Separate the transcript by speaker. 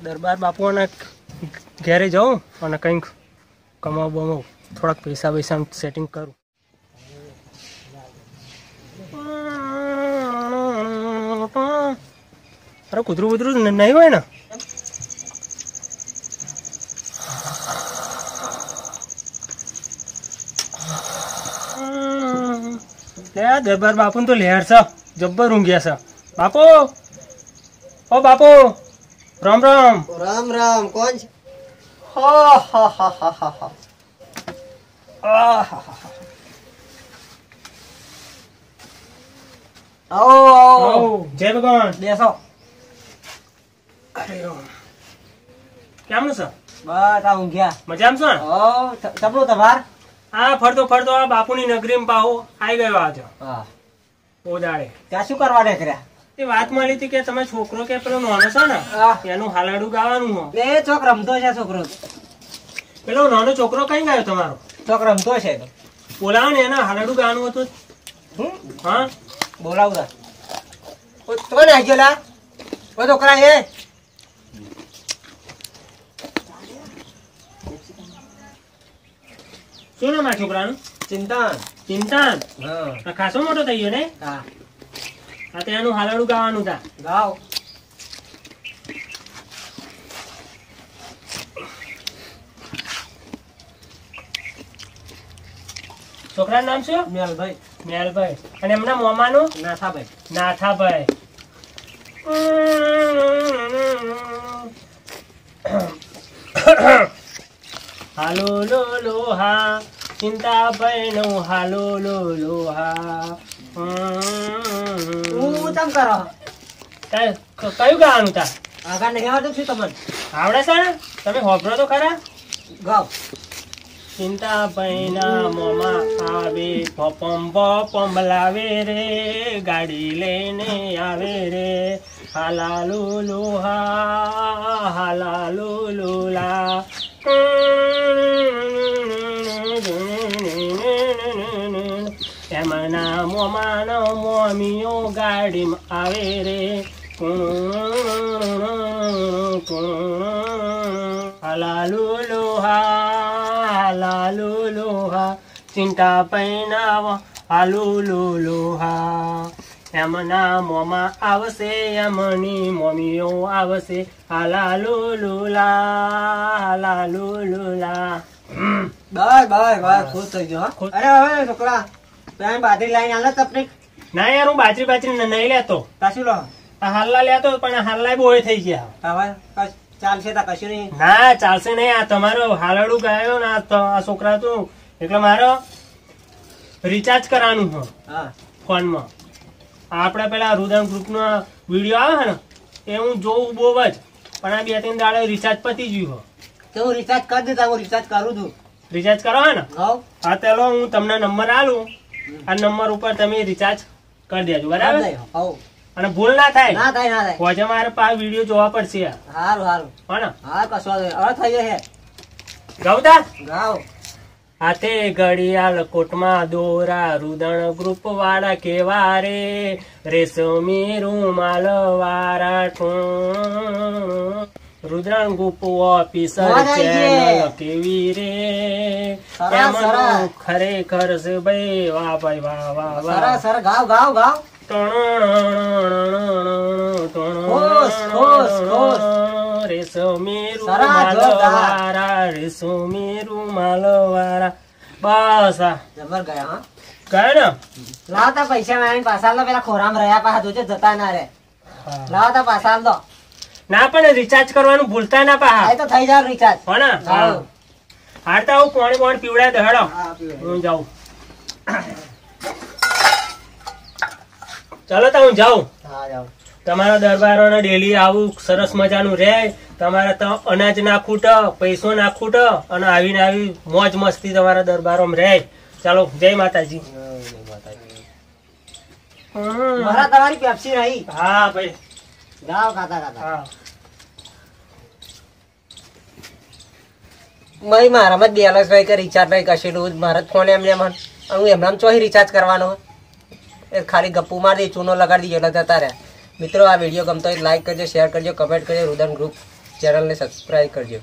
Speaker 1: દરબાર બાપુઓને ઘેરે જાઉં અને કંઈક કમાવું બમાવ. થોડાક પૈસા પૈસા સેટિંગ કરું. અરે કૂતરું કૂતરું નહીં હોય ને? લે દરબાર બાપુ તો લહેર છે. જબ્બર ઊંઘ્યા છે. બાપુ! ઓ બાપુ! રામ રામ.
Speaker 2: રામ રામ કોણ છે? હા હા હા હા હા હા. આવો આવો.
Speaker 1: જય ભગવાન.
Speaker 2: બેસો.
Speaker 1: કેમનું છે
Speaker 2: બસ આ ઊંઘ્યા.
Speaker 1: મજામાં છો
Speaker 2: ઓ ત- તમાર?
Speaker 1: આ ફરતો ફરતો આ બાપુની નગરીમાં પાહો આવી ગયો આજે.
Speaker 2: હા.
Speaker 1: ઓદાળે
Speaker 2: ત્યાં શું કરવા નીકળ્યા
Speaker 1: એ વાત મળી હતી કે તમે છોકરો કે પેલો નાનો છો ને એનું હાલાડું ગાવાનું હો
Speaker 2: એ ચોક રમતો છે છોકરો.
Speaker 1: પેલો નાનો છોકરો કઈ ગયો તમારો?
Speaker 2: ચોક રમતો છે. તો
Speaker 1: બોલાવો ને એના હાલાડું ગાવાનું હતું. હા?
Speaker 2: બોલાવું તો. ને આજો લા ઓ છોકરા એ.
Speaker 1: શું નામ આ છોકરાનું?
Speaker 2: ચિંતા
Speaker 1: ચિંતન.
Speaker 2: હા.
Speaker 1: ખાસો મોટો થઈ ગયો ને?
Speaker 2: હા.
Speaker 1: તો એનું હાલાડું ગાવાનું હતા
Speaker 2: ગાવ.
Speaker 1: છોકરા નામ શું?
Speaker 2: મેલભાઈ.
Speaker 1: મેલભાઈ. અને એમના મોમાનું?
Speaker 2: નાથાભાઈ.
Speaker 1: નાથાભાઈ. હાલો લો લો હા ચિંતાભાઈ નું હાલો લો લો હા
Speaker 2: હું તમ કરો?
Speaker 1: કયું કયું ગાવાનું તા?
Speaker 2: આગળ નહીં આવડતું છું તમને?
Speaker 1: આવડે છે ને? તમે હોભરો તો ખરા. ચિંતાભાઈ ના મોમાં આવે પપમ પપમ લાવે રે ગાડી લઈને આવે રે. હાલાલુ લુ હાલાલુ લુલા. એમના મોમાનો મોમીઓ ગાડીમાં આવે રે. હલાલુ લોહા હલાલુ લોહા ચિંતા પૈનાવ હાલુ લોહા એમના મોમાં આવશે એમની મમ્મીઓ આવશે. હાલાલુ લુલા હાલાલુ લુલા.
Speaker 2: બસ બસ બસ ખુશ થઈ ગયો અરે હવે છોકરા. પેન બાજરી લાઈન આલે તપની?
Speaker 1: ના યાર હું બાજરી બાજરી નહીં લેતો.
Speaker 2: કશું લો?
Speaker 1: હાલ્લા લેતો પણ હાલ્લા બહુ થઈ ગયા.
Speaker 2: હવે ચાલશે તા કશું નહીં?
Speaker 1: ના ચાલશે નહીં. આ તમારો હાલડું ગયો ને આ છોકરા તું એટલે મારો રિચાર્જ કરવાનું છે.
Speaker 2: હા.
Speaker 1: ફોનમાં. આપણે પેલા રુદન ગ્રુપનો વીડિયો આવે છે ને એ હું જોઉં બહુ જ. પણ આ બે ત્રણ દાડે રિચાર્જ પતી ગયું
Speaker 2: તો હું રિચાર્જ કરી દીધા હું રિચાર્જ કરું છું.
Speaker 1: રિચાર્જ કરો હે ને? હા તેલો હું તમને નંબર આલું આ નંબર ઉપર તમે રિચાર્જ કરી દેજો બરાબર? અને ભૂલ ના થાય?
Speaker 2: ના થાય ના થાય.
Speaker 1: પછી મારે પા વીડિયો જોવા પડશે
Speaker 2: હારું હારું.
Speaker 1: હો
Speaker 2: હા કશો હવે થઈ જશે.
Speaker 1: ગૌતા
Speaker 2: ગાવ
Speaker 1: હાથે ઘડિયાળ કોટમાં દોરા રુદણ ગ્રુપ વાળા કેવા રે? રેશમી રૂમાલ વાળા ઠું. રુદ્રણ ગ્રુપ ઓફિસર. ચેનલ કેવી રે? એમનું. ખરેખર છે ભાઈ? વાહ ભાઈ વાહ વાહ વાહ.
Speaker 2: સરસ સર.
Speaker 1: ગાવ ગાવ
Speaker 2: લાવતા પૈસા પેલા ખોરામ રહ્યા પાછા જતા ના રે લાવતા પાછા દો
Speaker 1: ના પણ રિચાર્જ કરવાનું ભૂલતા ના પા
Speaker 2: તો થઈ જાવ રિચાર્જ
Speaker 1: હો ને?
Speaker 2: હા.
Speaker 1: પોણી પોણી પીવડાય દહડો
Speaker 2: હું
Speaker 1: જાઉં. ચાલો તો હું જાઉં.
Speaker 2: હા
Speaker 1: દરબારો ને ડેલી આવું સરસ મજાનું રહે તમારે તો અનાજ ના ખૂટ પૈસો ના ખૂટ અને આવીને આવી મોજ મસ્તી તમારા દરબારોમાં રહે ચાલો જય માતાજી.
Speaker 2: મારા તમારી પેપ્સી રહી
Speaker 1: હા ભાઈ.
Speaker 2: ગાઓ ખાતા ખાતા.
Speaker 1: હા.
Speaker 2: મય મારામાં જ બેલેન્સ ભાઈ કે રિચાર્જ નહીં કશેલું મારા ફોન એમને એમ હું એમનામ ચોહી રિચાર્જ કરવાનો. એ ખાલી ગપ્પુ માર દે ચૂનો લગાડી દીધો એટલે જતા રહ્યા મિત્રો આ વીડિયો ગમતો હોય લાઈક કરજો શેર કરજો કમેન્ટ કરજો રુદન ગ્રુપ ચેનલને સબસ્ક્રાઈબ કરજો.